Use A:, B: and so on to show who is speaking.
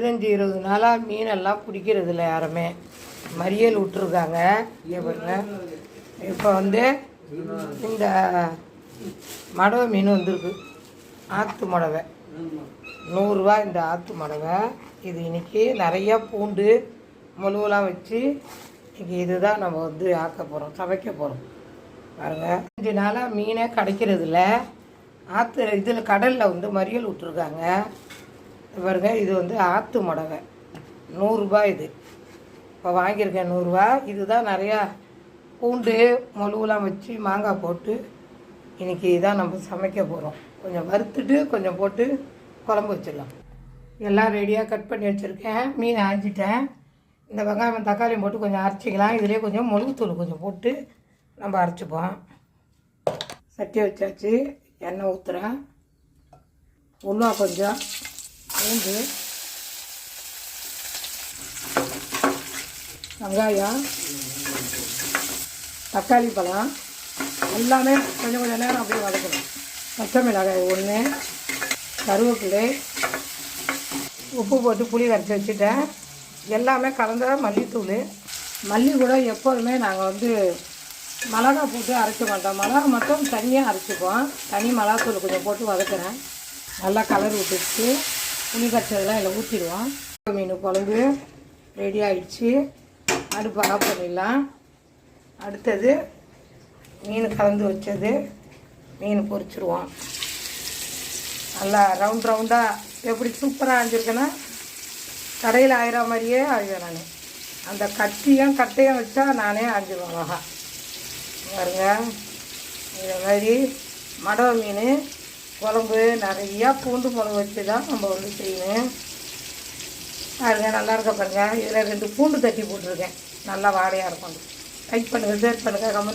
A: பதினஞ்சு இருபது நாளாக மீனெல்லாம் பிடிக்கிறது இல்லை யாருமே. மறியல் விட்டுருக்காங்க. இங்கே பாருங்க. இப்போ வந்து இந்த மடவை மீன் வந்திருக்கு. ஆற்று மடவை. நூறுரூவா இந்த ஆற்று மடவை. இது இன்றைக்கி நிறையா பூண்டு முழுவெலாம் வச்சு இன்றைக்கி இதுதான் நம்ம வந்து ஆக்க போகிறோம் சமைக்க போகிறோம் பாருங்க. அஞ்சு நாளாக மீனே கிடைக்கிறதில்ல ஆற்று இதில் கடலில் வந்து மறியல் விட்டுருக்காங்க. பாருங்க இது வந்து ஆற்று மடவை. நூறுரூபா இது. இப்போ வாங்கியிருக்கேன் நூறுரூவா இதுதான் நிறையா பூண்டு மொழுவெலாம் வச்சு மாங்காய் போட்டு இன்றைக்கி இதான் நம்ம சமைக்க போகிறோம் கொஞ்சம் வறுத்துட்டு கொஞ்சம் போட்டு குழம்பு வச்சிடலாம். எல்லாம் ரெடியாக கட் பண்ணி வச்சுருக்கேன். மீன் அரைஞ்சிட்டேன். இந்த வெங்காயம் தக்காளியும் போட்டு கொஞ்சம் அரைச்சிக்கலாம். இதுலேயே கொஞ்சம் மிளகுத்தூள் கொஞ்சம் போட்டு நம்ம அரைச்சிப்போம். சட்டி வச்சாச்சு. எண்ணெய் ஊற்றுறேன் உள்ளா கொஞ்சம். பூண்டு வெங்காயம் தக்காளி பழம் எல்லாமே கொஞ்சம் கொஞ்சம் நேரம் அப்படியே வதக்கணும். பச்சை மிளகாய் ஒன்று கருவேப்பிலை உப்பு போட்டு புளி கரைச்சி வச்சுட்டேன். எல்லாமே கலந்த மல்லித்தூள். மல்லி கூட எப்போதுமே நாங்கள் வந்து மிளகா போட்டு அரைக்க மாட்டோம். மிளகா மட்டும் தனியாக அரைச்சிப்போம். தனி மிளகாத்தூள் கொஞ்சம் போட்டு வதக்குறேன். நல்லா கலர் விட்டுச்சு புளி கரைச்சதெல்லாம் இதில் ஊற்றிடுவோம். மீன் குழம்பு ரெடி ஆயிடுச்சு. அடுப்பு ஆஃப் பண்ணிடலாம். அடுத்தது மீன் கலந்து வச்சது மீன் பொரிச்சிருவோம். நல்லா ரவுண்ட் ரவுண்டாக எப்படி சூப்பராக ஆஞ்சிருக்கேன்னா கடையில் ஆயிர மாதிரியே ஆயுவேன் நான். அந்த கத்தியும் கட்டையும் வச்சா நானே ஆஞ்சிருவேன் அழகா. பாருங்க. இது மாதிரி மடவை மீன் குழம்பு நிறையா பூண்டு மிளகு வச்சு தான் நம்ம வந்து செய்யணும் பாருங்க நல்லா இருக்க பாருங்க. இதில் ரெண்டு பூண்டு தட்டி போட்டிருக்கேன். நல்லா வாடையாக இருக்கும். லைக் பண்ணுங்கள் ஷேர் பண்ணுங்கள் கமெண்ட்